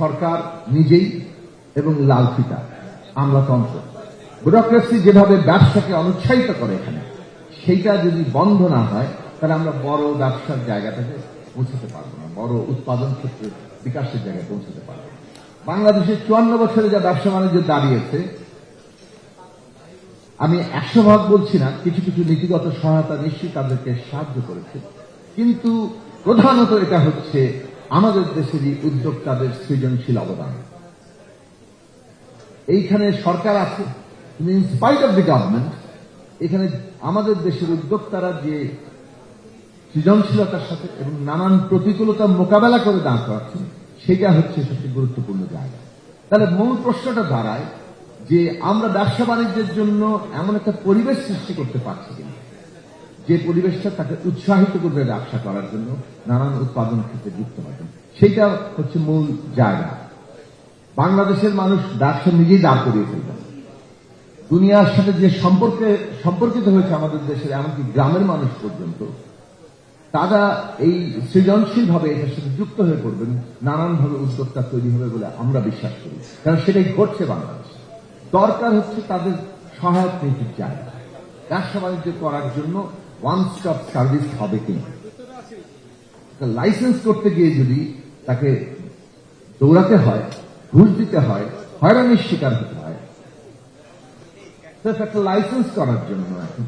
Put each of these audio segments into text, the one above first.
সরকার নিজেই এবং লাল ফিতা, আমলাতন্ত্র ব্যুরোক্রেসি যেভাবে ব্যবসাকে অনুৎসাহিত করে এখানে, সেইটা যদি বন্ধ না হয়, তাহলে আমরা বড় ব্যবসার জায়গাটাকে পৌঁছতে পারব না, বড় উৎপাদন ক্ষেত্রে বিকাশের জায়গায় পৌঁছতে পারব না। বাংলাদেশের চুয়ান্ন বছরে যা ব্যবসা বাণিজ্য দাঁড়িয়েছে, আমি একশো ভাগ বলছি না, কিছু কিছু নীতিগত সহায়তা নিশ্চয়ই তাদেরকে সাহায্য করেছে কিন্তু প্রধানত এটা হচ্ছে আমাদের দেশেরই উদ্যোক্তাদের সৃজনশীল অবদান। এইখানে সরকার আছে ইনস্পাইট অফ দি গভর্নমেন্ট এখানে আমাদের দেশের উদ্যোক্তারা যে সৃজনশীলতার সাথে এবং নানান প্রতিকূলতা মোকাবেলা করে দাঁড় করাচ্ছেন, সেটা হচ্ছে সবচেয়ে গুরুত্বপূর্ণ জায়গা। তাহলে মূল প্রশ্নটা দাঁড়ায় যে আমরা ব্যবসা বাণিজ্যের জন্য এমন একটা পরিবেশ সৃষ্টি করতে পারছি যে পরিবেশটা তাকে উৎসাহিত করবে ব্যবসা করার জন্য, নানান উৎপাদন ক্ষেত্রে যুক্ত হবে সেটা হচ্ছে মূল জায়গা। বাংলাদেশের মানুষ ব্যবসা নিজেই দাঁড় করিয়ে ফেলবে। দুনিয়ার সাথে যে সম্পর্কে সম্পর্কিত হয়েছে আমাদের দেশের, এমনকি গ্রামের মানুষ পর্যন্ত, তারা এই সৃজনশীল ভাবে এটার সাথে যুক্ত হয়ে পড়বেন, নানানভাবে উদ্যোক্তা তৈরি হবে বলে আমরা বিশ্বাস করি। কারণ সেটাই ঘটছে বাংলাদেশে। দরকার হচ্ছে তাদের সহায়ক নীতির জায়গা। ব্যবসা বাণিজ্য করার জন্য ওয়ান স্টপ সার্ভিস হবে কিনা লাইসেন্স করতে গিয়ে যদি তাকে দৌড়াতে হয়, ঘুষ দিতে হয়, হয়রানির শিকার হতে হয় একটা লাইসেন্স করার জন্য এখন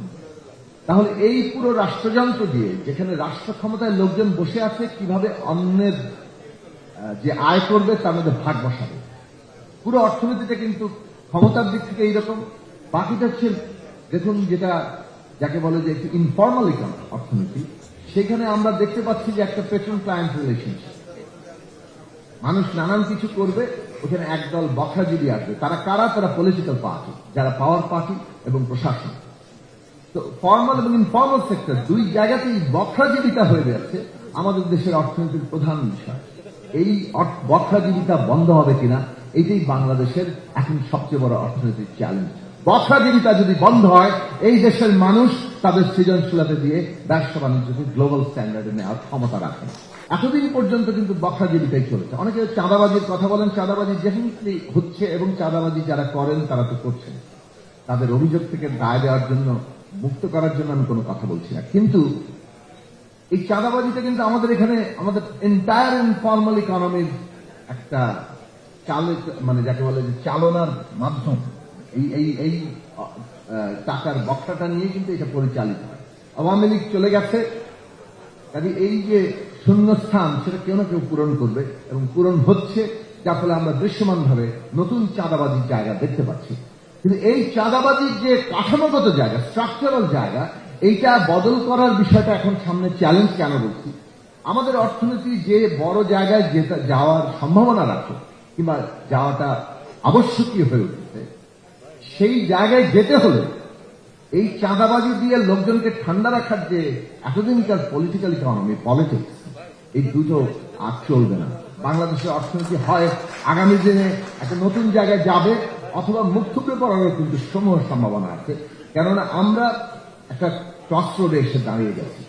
তাহলে এই পুরো রাষ্ট্রযন্ত্র দিয়ে যেখানে রাষ্ট্র ক্ষমতায় লোকজন বসে আছে, কীভাবে অন্যের যে আয় করবে তার মধ্যে ভাগ বসাবে? পুরো অর্থনীতিটা কিন্তু ক্ষমতার দিক থেকে এইরকম। বাকিটা হচ্ছে, দেখুন যেটা যাকে বলে যে একটি ইনফর্মাল অর্থনীতি, সেখানে আমরা দেখতে পাচ্ছি যে একটা পেট্রন ক্লায়েন্ট রিলেশনশিপ মানুষ নানান কিছু করবে, ওখানে একদল বখাজুরি আসবে। তারা কারা? তারা পলিটিক্যাল পার্টি যারা পাওয়ার পার্টি এবং প্রশাসন। তো ফর্মাল এবং ইনফর্মাল সেক্টর দুই জায়গাতেই বখরাজীবিতা হয়ে যাচ্ছে আমাদের দেশের অর্থনীতির প্রধান বিষয়। এই বখরাজীবিতা বন্ধ হবে কিনা, এটাই বাংলাদেশের এখন সবচেয়ে বড় অর্থনৈতিক চ্যালেঞ্জ বখরাজীবিতা যদি বন্ধ হয়, এই দেশের মানুষ তাদের সৃজনশীলতা দিয়ে ব্যবসা বাণিজ্যকে গ্লোবাল স্ট্যান্ডার্ডে নেওয়ার ক্ষমতা রাখে। এতদিন পর্যন্ত কিন্তু বখরাজীবিতাই চলেছে। অনেকে চাঁদাবাজির কথা বলেন, চাঁদাবাজি ডেফিনেটলি হচ্ছে এবং চাঁদাবাজি যারা করেন, তারা তো করছেন। তাদের অভিযোগ থেকে দায় দেওয়ার জন্য, মুক্ত করার জন্য আমি কোনো কথা বলছি না। কিন্তু এই চাঁদাবাজিটা কিন্তু আমাদের এখানে, আমাদের এন্টায়ার ইনফর্মাল ইকোনমির একটা চালে মানে যাকে বলে যে চালনার মাধ্যম। এই এই এই টাকার বক্সাটা নিয়ে কিন্তু এটা পরিচালিত আওয়ামী লীগ চলে গেছে। কাজে এই যে শূন্যস্থান, সেটা কেউ না কেউ পূরণ করবে এবং পূরণ হচ্ছে, যার ফলে আমরা দৃশ্যমানভাবে নতুন চাঁদাবাজির জায়গা দেখতে পাচ্ছি। কিন্তু এই চাঁদাবাজির যে কাঠামোগত জায়গা স্ট্রাকচারাল জায়গা, এইটা বদল করার বিষয়টা এখন সামনে চ্যালেঞ্জ কেন বলছি? আমাদের অর্থনীতি যে বড় জায়গায় যাওয়ার সম্ভাবনা রাখে, কিংবা যাওয়াটা আবশ্যকীয় হয়ে উঠেছে সেই জায়গায় যেতে হলে এই চাঁদাবাজি দিয়ে লোকজনকে ঠান্ডা রাখার যে এতদিনকার পলিটিক্যাল ইকোনমি পলিটিক্স এই দুটো আর চলবে না। বাংলাদেশের অর্থনীতি হয়, আগামী দিনে একটা নতুন জায়গায় যাবে, অথবা মুখ থুবড়ে পড়ারও কিন্তু সমূহ সম্ভাবনা আছে। কেননা আমরা একটা ক্রস রোডে এসে দাঁড়িয়ে গেছি।